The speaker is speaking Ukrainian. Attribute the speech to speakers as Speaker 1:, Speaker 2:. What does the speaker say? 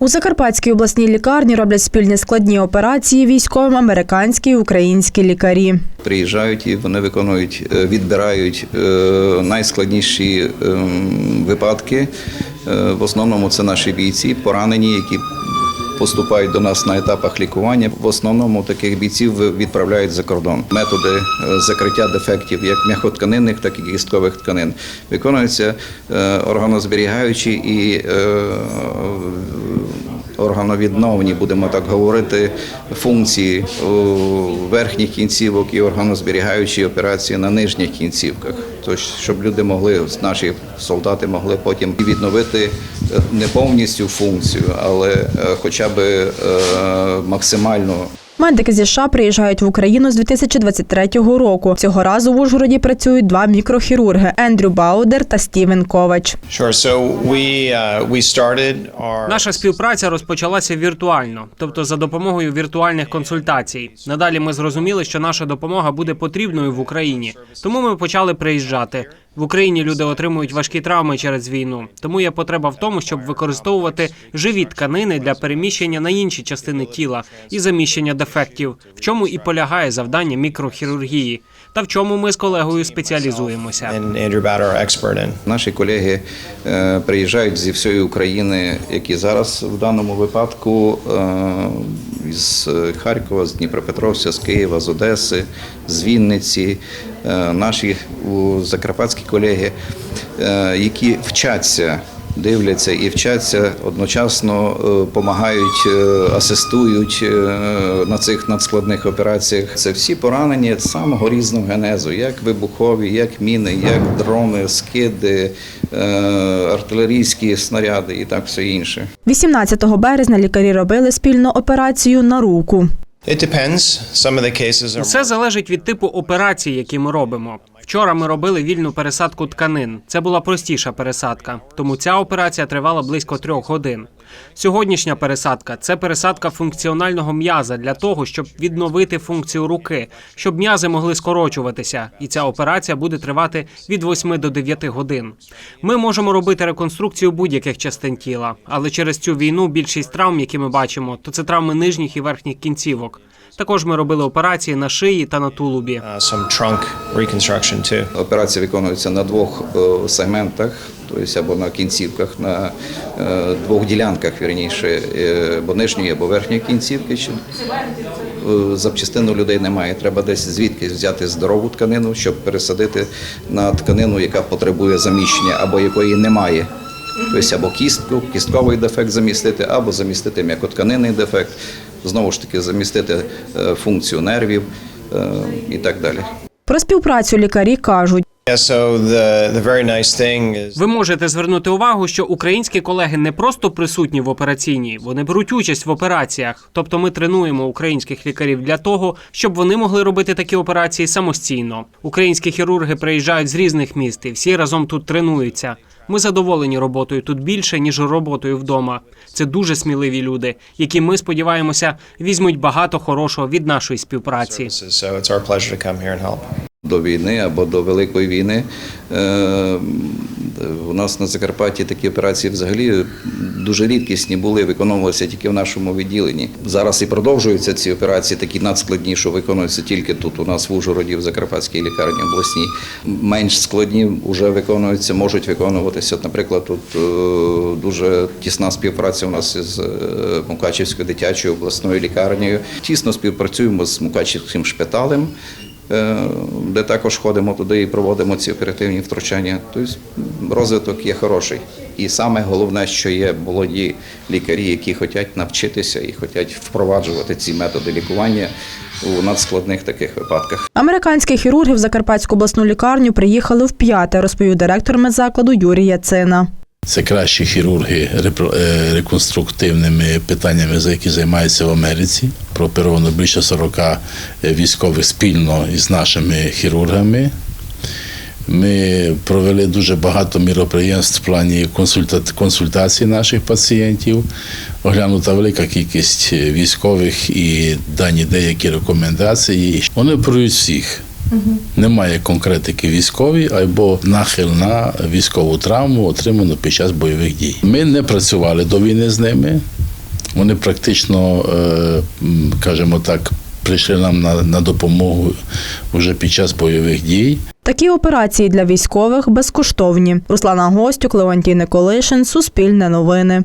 Speaker 1: У Закарпатській обласній лікарні роблять спільні складні операції військовим американські і українські лікарі.
Speaker 2: Приїжджають і вони виконують, е, відбирають е, найскладніші ем, випадки. Е, В основному це наші бійці, поранені, які поступають до нас на етапах лікування. В основному таких бійців відправляють за кордон. Методи закриття дефектів як м'якотканинних, так і кісткових тканин виконуються органозберігаючі і органовідновні, будемо так говорити, функції верхніх кінцівок і органозберігаючі операції на нижніх кінцівках. Тож, щоб люди могли, наші солдати могли потім відновити е, не повністю функцію, але е, хоча б е, максимально
Speaker 1: Медики зі США приїжджають в Україну з 2023 року. Цього разу в Ужгороді працюють два мікрохірурги Ендрю Баудер та Стівен Ковач.
Speaker 3: Uh,
Speaker 4: Наша співпраця розпочалася віртуально, тобто за допомогою віртуальних консультацій. Надалі ми зрозуміли, що наша допомога буде потрібною в Україні. Тому ми почали приїжджати. В Україні люди отримують важкі травми через війну. Тому є потреба в тому, щоб використовувати живі тканини для переміщення на інші частини тіла і заміщення дефектів, в чому і полягає завдання мікрохірургії, та в чому ми з колегою спеціалізуємося.
Speaker 2: Наші колеги е, приїжджають зі всієї України, які зараз в даному випадку е, з Харкова, з Дніпропетровська, з Києва, з Одеси, з Вінниці. Е, Наші у, закарпатські колеги, е, які вчаться. Дивляться і вчаться одночасно допомагають, асистують е, на цих надскладних операціях. Це всі поранені самого різного генезу, як вибухові, як міни, як дрони, скиди, артилерійські снаряди і так все інше.
Speaker 1: 18 березня лікарі робили спільну операцію на руку.
Speaker 4: Все залежить від типу операції, які ми робимо. Вчора ми робили вільну пересадку тканин. Це була простіша пересадка, тому ця операція тривала близько трьох годин. Сьогоднішня пересадка це пересадка функціонального м'яза для того, щоб відновити функцію руки, щоб м'язи могли скорочуватися, і ця операція буде тривати від 8 до 9 годин. Ми можемо робити реконструкцію будь-яких частин тіла, але через цю війну більшість травм, які ми бачимо, то це травми нижніх і верхніх кінцівок. Також ми робили операції на шиї та на тулубі.
Speaker 2: Операція виконується на двох е, сегментах, тобто або на кінцівках, на е, двох ділянках, вірніше, е, або нижньої, або верхньої кінцівки. Щоб, е, Запчастин у людей немає. Треба десь звідки взяти здорову тканину, щоб пересадити на тканину, яка потребує заміщення, або якої немає. Тобто або кістку, кістковий дефект замістити, або замістити м'якотканинний дефект, знову ж таки замістити е, функцію нервів е, і так далі.
Speaker 1: Про співпрацю лікарі кажуть.
Speaker 4: Ви можете звернути увагу, що українські колеги не просто присутні в операційній, вони беруть участь в операціях. Тобто ми тренуємо українських лікарів для того, щоб вони могли робити такі операції самостійно. Українські хірурги приїжджають з різних міст і всі разом тут тренуються. Ми задоволені роботою тут більше ніж роботою вдома. Це дуже сміливі люди, які ми сподіваємося візьмуть багато хорошого від нашої співпраці.
Speaker 2: до війни або до Великої війни. У нас на Закарпатті такі операції взагалі дуже рідкісні були, виконувалися тільки в нашому відділенні. Зараз і продовжуються ці операції, такі надскладні, що виконуються тільки тут, у нас в Ужгороді, в Закарпатській лікарні обласній. Менш складні вже виконуються, можуть виконуватися. От, Наприклад, тут е, дуже тісна співпраця у нас із е, Мукачівською дитячою обласною лікарнею. Тісно співпрацюємо з Мукачівським шпиталем. Е, де також ходимо туди і проводимо ці оперативні втручання. Тобто розвиток є хороший. І саме головне, що є молоді лікарі, які хочуть навчитися і хочуть впроваджувати ці методи лікування у надскладних таких випадках.
Speaker 1: Американські хірурги в Закарпатську обласну лікарню приїхали вп'яте, розповів директор медзакладу Юрій Яцина.
Speaker 5: Це кращі хірурги е, реконструктивними питаннями, за які займаються в Америці. Прооперовано більше 40 військових спільно із нашими хірургами. Ми провели дуже багато міроприємств в плані консульта- консультацій наших пацієнтів. Оглянута велика кількість військових і дані деякі рекомендації. Вони оперують всіх. Немає конкретики військовій або нахил на військову травму, отриману під час бойових дій. Ми не працювали до війни з ними. Вони практично, е, м, кажемо так, прийшли нам на, на допомогу вже під час бойових дій.
Speaker 1: Такі операції для військових безкоштовні. Руслана Гостюк, Леонтій Николишин, Суспільне новини.